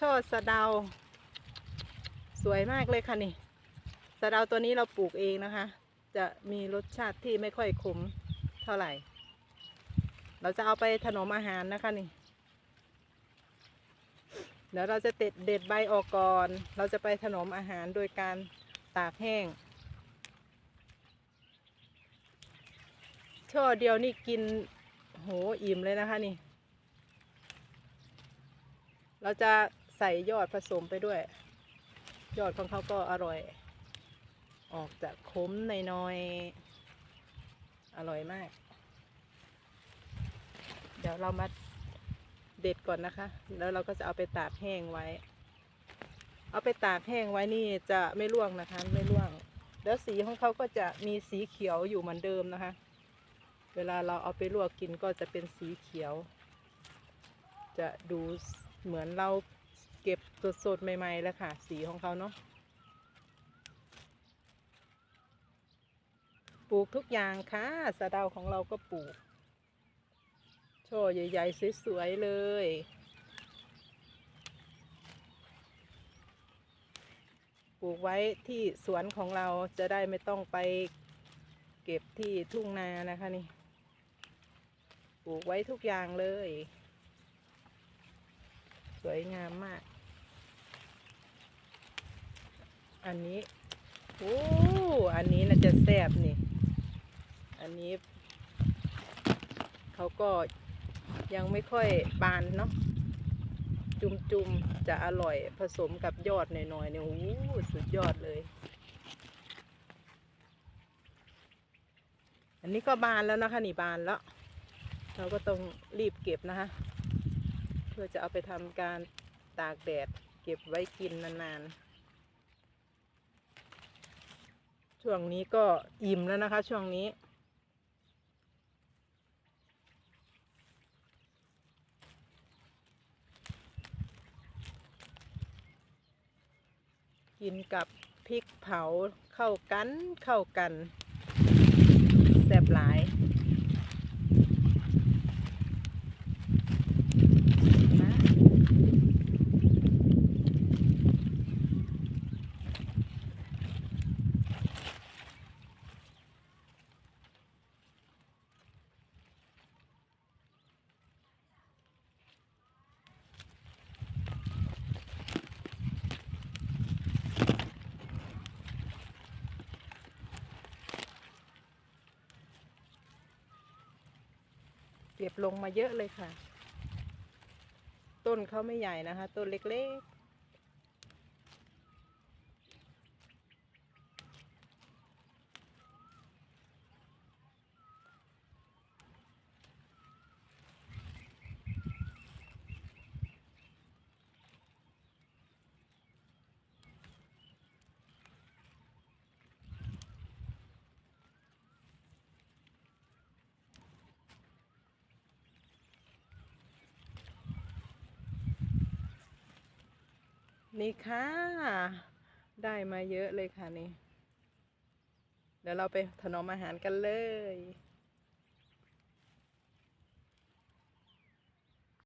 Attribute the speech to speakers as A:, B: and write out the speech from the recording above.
A: ช่อสะเดา สวยมากเลยค่ะนี่ สะเดาตัวนี้เราปลูกเองนะคะ จะมีรสชาติที่ไม่ค่อยขมเท่าไหร่ เราจะเอาไปถนอมอาหารนะคะนี่ เดี๋ยวเราจะเด็ดเด็ดใบออกก่อน เราจะไปถนอมอาหารโดยการตากแห้ง ช่อเดียวนี่กินโหอิ่มเลยนะคะนี่ เราจะใส่ยอดผสมไปด้วย ยอดของเขาก็อร่อย ออกจากขมในน้อย อร่อยมาก เดี๋ยวเรามาเด็ดก่อนนะคะ แล้วเราก็จะเอาไปตากแห้งไว้ เอาไปตากแห้งไว้นี่จะไม่ร่วงนะคะ ไม่ร่วง แล้วสีของเขาก็จะมีสีเขียวอยู่เหมือนเดิมนะคะ เวลาเราเอาไปลวกกินก็จะเป็นสีเขียว จะดู เหมือนเราเก็บสดๆ ใหม่ๆแล้วค่ะ สีของเขาเนาะปลูกทุกอย่างค่ะสะเดาของเราก็ปลูก ช่อใหญ่ๆสวยๆเลย ปลูกไว้ที่สวนของเราจะได้ไม่ต้องไปเก็บที่ทุ่งนานะคะนี่ ปลูกไว้ทุกอย่างเลย วยงามมาก อันนี้โอ้อันนี้น่าจะแซ่บนี่ อันนี้ เขาก็ยังไม่ค่อยบานเนาะ จุมๆ จะอร่อยผสมกับยอดหน่อยๆเนี่ยโอ้โหสุดยอดเลย อันนี้ก็บานแล้วนะคะ นี่บานแล้ว เราก็ต้องรีบเก็บนะคะ พื่อจะเอาไปทำการตากแดดเก็บไว้กินนานๆ ช่วงนี้ก็อิ่มแล้วนะคะ ช่วงนี้ กินกับพริกเผาเข้ากันเข้ากันแซ่บหลาย นะ เก็บลงมาเยอะเลยค่ะ ต้นเขาไม่ใหญ่นะคะ ต้นเล็กๆ นี่ค่ะ ได้มาเยอะเลยค่ะนี่ เดี๋ยวเราไปถนอมอาหารกันเลย